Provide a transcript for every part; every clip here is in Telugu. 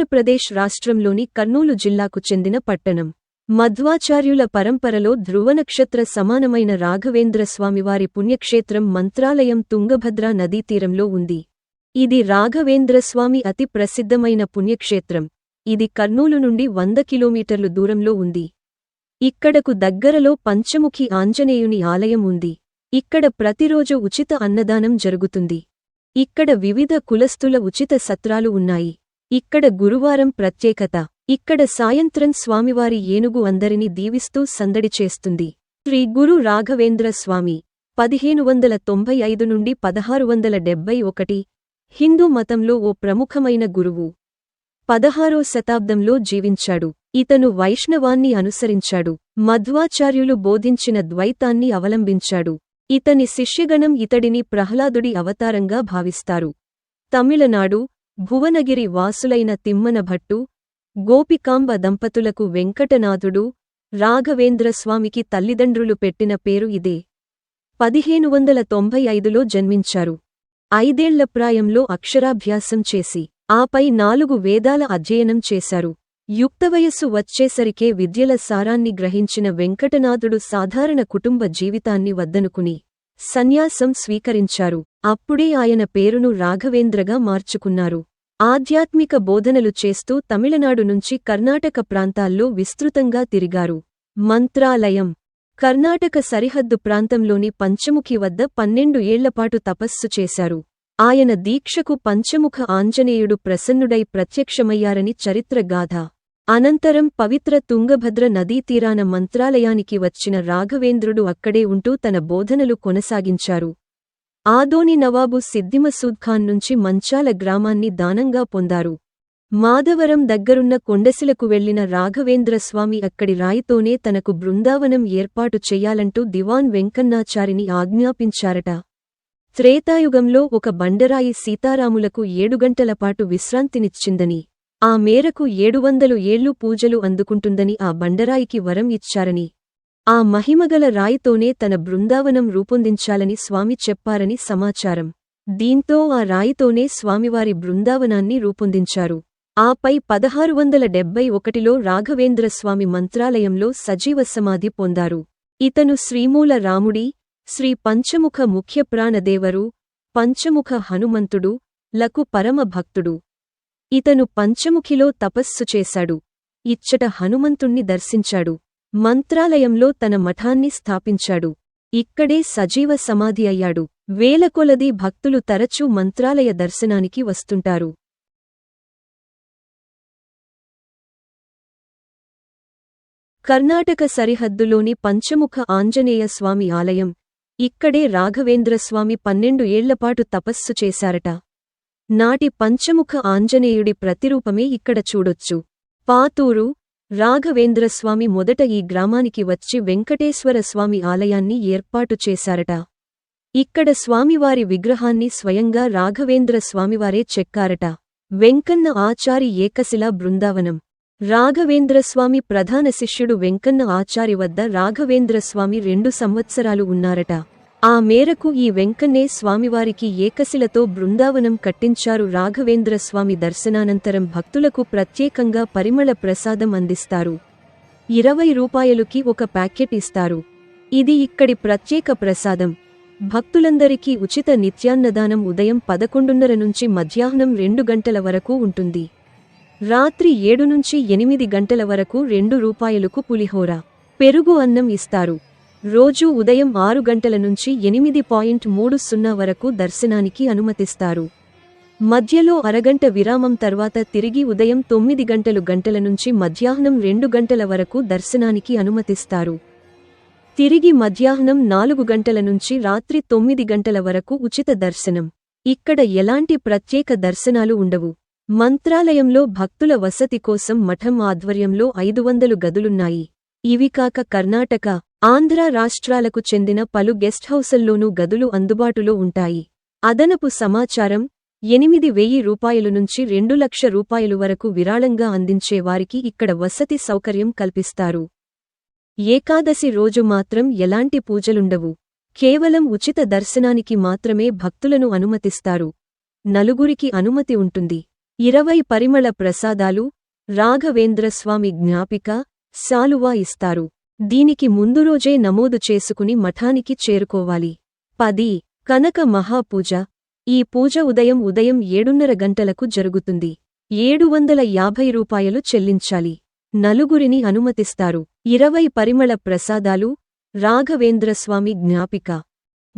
ఆంధ్రప్రదేశ్ రాష్ట్రంలోని కర్నూలు జిల్లాకు చెందిన పట్టణం. మధ్వాచార్యుల పరంపరలో ధ్రువనక్షత్ర సమానమైన రాఘవేంద్ర స్వామివారి పుణ్యక్షేత్రం మంత్రాలయం తుంగభద్రా నదీతీరంలో ఉంది. ఇది రాఘవేంద్రస్వామి అతి ప్రసిద్ధమైన పుణ్యక్షేత్రం. ఇది కర్నూలు నుండి వంద కిలోమీటర్లు దూరంలో ఉంది. ఇక్కడకు దగ్గరలో పంచముఖి ఆంజనేయుని ఆలయం ఉంది. ఇక్కడ ప్రతిరోజు ఉచిత అన్నదానం జరుగుతుంది. ఇక్కడ వివిధ కులస్తుల ఉచిత సత్రాలు ఉన్నాయి. ఇక్కడ గురువారం ప్రత్యేకత. ఇక్కడ సాయంత్రం స్వామివారి ఏనుగు అందరిని దీవిస్తూ సందడి చేస్తుంది. శ్రీ గురు రాఘవేంద్ర స్వామి పదిహేను వందల తొంభై ఐదు నుండి పదహారు వందల డెబ్బై ఒకటి హిందూ మతంలో ఓ ప్రముఖమైన గురువు. పదహారో శతాబ్దంలో జీవించాడు. ఇతను వైష్ణవాన్ని అనుసరించాడు. మధ్వాచార్యులు బోధించిన ద్వైతాన్ని అవలంబించాడు. ఇతని శిష్యగణం ఇతడిని ప్రహ్లాదుడి అవతారంగా భావిస్తారు. తమిళనాడు భువనగిరి వాసులైన తిమ్మన భట్టు గోపికాంబ దంపతులకు వెంకటనాథుడు రాఘవేంద్రస్వామికి తల్లిదండ్రులు పెట్టిన పేరు ఇదే. పదిహేను వందల తొంభై ఐదులో జన్మించారు. ఐదేళ్ళ ప్రాయంలో అక్షరాభ్యాసం చేసి ఆపై నాలుగు వేదాల అధ్యయనం చేశారు. యుక్తవయస్సు వచ్చేసరికే విద్యల సారాన్ని గ్రహించిన వెంకటనాథుడు సాధారణ కుటుంబ జీవితాన్ని వద్దనుకుని సన్యాసం స్వీకరించారు. అప్పుడే ఆయన పేరును రాఘవేంద్రగా మార్చుకున్నారు. ఆధ్యాత్మిక బోధనలు చేస్తూ తమిళనాడు నుంచి కర్ణాటక ప్రాంతాల్లో విస్తృతంగా తిరిగారు. మంత్రాలయం. కర్ణాటక సరిహద్దు ప్రాంతంలోని పంచముఖి వద్ద పన్నెండు ఏళ్ళపాటు తపస్సు చేశారు. ఆయన దీక్షకు పంచముఖ ఆంజనేయుడు ప్రసన్నుడై ప్రత్యక్షమయ్యారని చరిత్రగాథ అనంతరం పవిత్ర తుంగభద్ర నదీతీరాన మంత్రాలయానికి వచ్చిన రాఘవేంద్రుడు అక్కడే ఉంటూ తన బోధనలు కొనసాగించారు. ఆదోని నవాబు సిద్దిమసూద్ ఖాన్ నుంచి మంచాల గ్రామాన్ని దానంగా పొందారు. మాధవరం దగ్గరున్న కొండసిలకు వెళ్ళిన రాఘవేంద్రస్వామి అక్కడి రాయితోనే తనకు బృందావనం ఏర్పాటు చెయ్యాలంటూ దివాన్ వెంకన్నాచారిని ఆజ్ఞాపించారట. త్రేతాయుగంలో ఒక బండరాయి సీతారాములకు ఏడుగంటలపాటు విశ్రాంతినిచ్చిందని ఆ మేరకు ఏడువందలు ఏళ్ళు పూజలు అందుకుంటుందని ఆ బండరాయికి వరం ఇచ్చారని ఆ మహిమగల రాయితోనే తన బృందావనం రూపొందించాలని స్వామి చెప్పారని సమాచారం. దీంతో ఆ రాయితోనే స్వామివారి బృందావనాన్ని రూపొందించారు. ఆపై పదహారు వందల డెబ్బై ఒకటిలో రాఘవేంద్రస్వామి మంత్రాలయంలో సజీవ సమాధి పొందారు. ఇతను శ్రీమూల రాముడి శ్రీ పంచముఖ ముఖ్యప్రాణదేవరు పంచముఖ హనుమంతుడు లకు పరమ భక్తుడు. ఇతను పంచముఖిలో తపస్సు చేశాడు. ఇచ్చట హనుమంతుణ్ణి దర్శించాడు. మంత్రాలయంలో తన మఠాన్ని స్థాపించాడు. ఇక్కడే సజీవ సమాధి అయ్యాడు. వేలకొలది భక్తులు తరచూ మంత్రాలయ దర్శనానికి వస్తుంటారు. కర్ణాటక సరిహద్దులోని పంచముఖ ఆంజనేయ స్వామి ఆలయం. ఇక్కడే రాఘవేంద్రస్వామి పన్నెండు ఏళ్ళపాటు తపస్సు చేశారట. నాటి పంచముఖ ఆంజనేయుడి ప్రతిరూపమే ఇక్కడ చూడొచ్చు. పాతూరు రాఘవేంద్రస్వామి మొదట ఈ గ్రామానికి వచ్చి వెంకటేశ్వర స్వామి ఆలయాన్ని ఏర్పాటు చేశారట. ఇక్కడ స్వామివారి విగ్రహాన్ని స్వయంగా రాఘవేంద్ర స్వామివారే చెక్కారట. వెంకన్న ఆచారి ఏకశిలా బృందావనం. రాఘవేంద్రస్వామి ప్రధాన శిష్యుడు వెంకన్న ఆచారి వద్ద రాఘవేంద్రస్వామి రెండు సంవత్సరాలు ఉన్నారట. ఆ మేరకు ఈ వెంకన్నే స్వామివారికి ఏకశిలతో బృందావనం కట్టించారు రాఘవేంద్ర స్వామి దర్శనానంతరం భక్తులకు ప్రత్యేకంగా పరిమళ ప్రసాదం అందిస్తారు. ఇరవై రూపాయలుకి ఒక ప్యాకెట్ ఇస్తారు. ఇది ఇక్కడి ప్రత్యేక ప్రసాదం. భక్తులందరికీ ఉచిత నిత్యాన్నదానం ఉదయం పదకొండున్నర నుంచి మధ్యాహ్నం రెండు గంటల వరకు ఉంటుంది. రాత్రి ఏడు నుంచి ఎనిమిది గంటల వరకు రెండు రూపాయలకు పులిహోర పెరుగు అన్నం ఇస్తారు. రోజూ ఉదయం ఆరు గంటల నుంచి ఎనిమిది పాయింట్ మూడు సున్నా వరకు దర్శనానికి అనుమతిస్తారు. మధ్యలో అరగంట విరామం తర్వాత తిరిగి ఉదయం తొమ్మిది గంటలు గంటల నుంచి మధ్యాహ్నం రెండు గంటల వరకు దర్శనానికి అనుమతిస్తారు. తిరిగి మధ్యాహ్నం నాలుగు గంటల నుంచి రాత్రి తొమ్మిది గంటల వరకు ఉచిత దర్శనం. ఇక్కడ ఎలాంటి ప్రత్యేక దర్శనాలు ఉండవు. మంత్రాలయంలో భక్తుల వసతి కోసం మఠం ఆధ్వర్యంలో ఐదు వందలు గదులున్నాయి. ఇవి కాక కర్ణాటక ఆంధ్ర రాష్ట్రాలకు చెందిన పలు గెస్ట్హౌసుల్లోనూ గదులు అందుబాటులో ఉంటాయి. అదనపు సమాచారం ఎనిమిది వెయ్యి రూపాయలు నుంచి రెండు లక్ష రూపాయలు వరకు విరాళంగా అందించే వారికి ఇక్కడ వసతి సౌకర్యం కల్పిస్తారు. ఏకాదశి రోజు మాత్రం ఎలాంటి పూజలుండవు. కేవలం ఉచిత దర్శనానికి మాత్రమే భక్తులను అనుమతిస్తారు. నలుగురికి అనుమతి ఉంటుంది. ఇరవై పరిమళ ప్రసాదాలు రాఘవేంద్రస్వామి జ్ఞాపిక శాలువా ఇస్తారు. దీనికి ముందు రోజే నమోదు చేసుకుని మఠానికి చేరుకోవాలి. పది. కనక మహాపూజ. ఈ పూజ ఉదయం ఉదయం ఏడున్నర గంటలకు జరుగుతుంది. ఏడు వందల యాభై రూపాయలు చెల్లించాలి. నలుగురిని అనుమతిస్తారు. ఇరవై పరిమళ ప్రసాదాలు. రాఘవేంద్రస్వామి జ్ఞాపిక.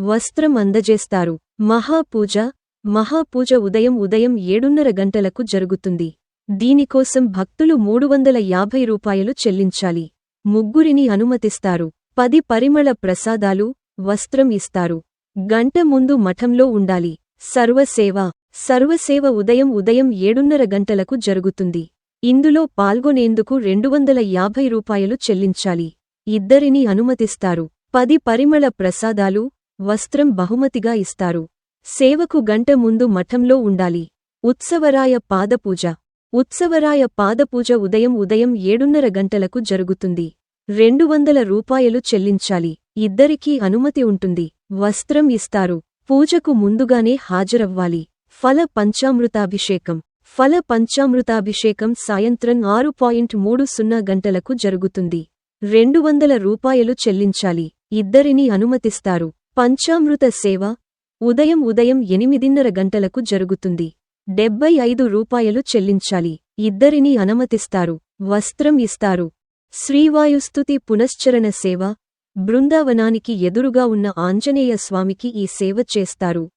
వస్త్రం అందజేస్తారు. మహాపూజ. మహాపూజ ఉదయం ఉదయం ఏడున్నర గంటలకు జరుగుతుంది. దీనికోసం భక్తులు మూడు వందల యాభై రూపాయలు చెల్లించాలి. ముగ్గురిని అనుమతిస్తారు. పది పరిమళ ప్రసాదాలు వస్త్రం ఇస్తారు. గంట ముందు మఠంలో ఉండాలి. సర్వసేవ సర్వసేవ ఉదయం ఉదయం ఏడున్నర గంటలకు జరుగుతుంది. ఇందులో పాల్గొనేందుకు రెండు వందల యాభై రూపాయలు చెల్లించాలి. ఇద్దరిని అనుమతిస్తారు. పది పరిమళ ప్రసాదాలు వస్త్రం బహుమతిగా ఇస్తారు. సేవకు గంట ముందు మఠంలో ఉండాలి. ఉత్సవరాయ పాదపూజ. ఉత్సవరాయ పాదపూజ ఉదయం ఉదయం ఏడున్నర గంటలకు జరుగుతుంది. రెండు వందల రూపాయలు చెల్లించాలి. ఇద్దరికీ అనుమతి ఉంటుంది. వస్త్రం ఇస్తారు. పూజకు ముందుగానే హాజరవ్వాలి. ఫల పంచామృతాభిషేకం. ఫల పంచామృతాభిషేకం సాయంత్రం ఆరు పాయింట్ మూడు సున్నా గంటలకు జరుగుతుంది. రెండు వందల రూపాయలు చెల్లించాలి. ఇద్దరినీ అనుమతిస్తారు. పంచామృత సేవ ఉదయం ఉదయం ఎనిమిదిన్నర గంటలకు జరుగుతుంది. డెబ్బై ఐదు రూపాయలు చెల్లించాలి. ఇద్దరిని అనుమతిస్తారు. వస్త్రం ఇస్తారు. శ్రీవాయుస్తుతి పునశ్చరణ సేవ. బృందావనానికి ఎదురుగా ఉన్న ఆంజనేయ స్వామికి ఈ సేవ చేస్తారు.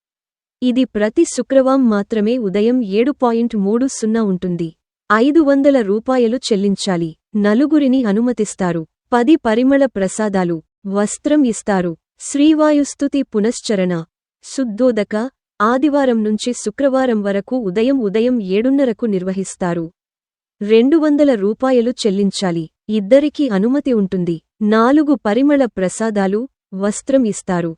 ఇది ప్రతి శుక్రవారం మాత్రమే ఉదయం ఏడు పాయింట్ మూడు సున్నా ఉంటుంది. ఐదు వందల రూపాయలు చెల్లించాలి. నలుగురిని అనుమతిస్తారు. పది పరిమళ ప్రసాదాలు. వస్త్రం ఇస్తారు. శ్రీవాయుస్తుతి పునశ్చరణ. శుద్ధోదక ఆదివారం నుంచి శుక్రవారం వరకు ఉదయం ఉదయం ఏడున్నరకు నిర్వహిస్తారు. రెండు వందల రూపాయలు చెల్లించాలి. ఇద్దరికీ అనుమతి ఉంటుంది. నాలుగు పరిమళ ప్రసాదాలు వస్త్రం ఇస్తారు.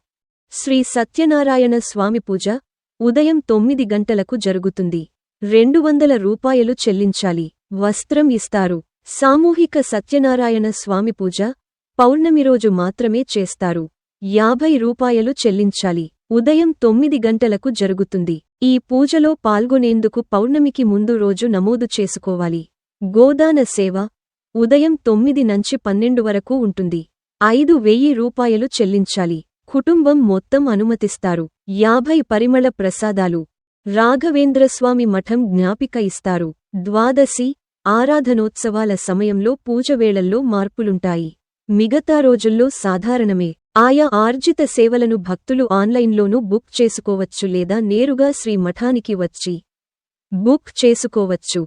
శ్రీ సత్యనారాయణ స్వామి పూజ ఉదయం తొమ్మిది గంటలకు జరుగుతుంది. రెండు వందల రూపాయలు చెల్లించాలి. వస్త్రం ఇస్తారు. సామూహిక సత్యనారాయణ స్వామి పూజ పౌర్ణమి రోజు మాత్రమే చేస్తారు. యాభై రూపాయలు చెల్లించాలి. ఉదయం తొమ్మిది గంటలకు జరుగుతుంది. ఈ పూజలో పాల్గొనేందుకు పౌర్ణమికి ముందు రోజు నమోదు చేసుకోవాలి. గోదాన సేవ ఉదయం తొమ్మిది నుంచి పన్నెండు వరకు ఉంటుంది. ఐదు వెయ్యి రూపాయలు చెల్లించాలి. కుటుంబం మొత్తం అనుమతిస్తారు. యాభై పరిమళ ప్రసాదాలు. రాఘవేంద్రస్వామి మఠం జ్ఞాపిక ఇస్తారు. ద్వాదశి ఆరాధనోత్సవాల సమయంలో పూజవేళల్లో మార్పులుంటాయి. మిగతా రోజుల్లో సాధారణమే. ఆయా ఆర్జిత సేవలను భక్తులు ఆన్లైన్లోనూ బుక్ చేసుకోవచ్చు లేదా నేరుగా శ్రీ మఠానికి వచ్చి బుక్ చేసుకోవచ్చు.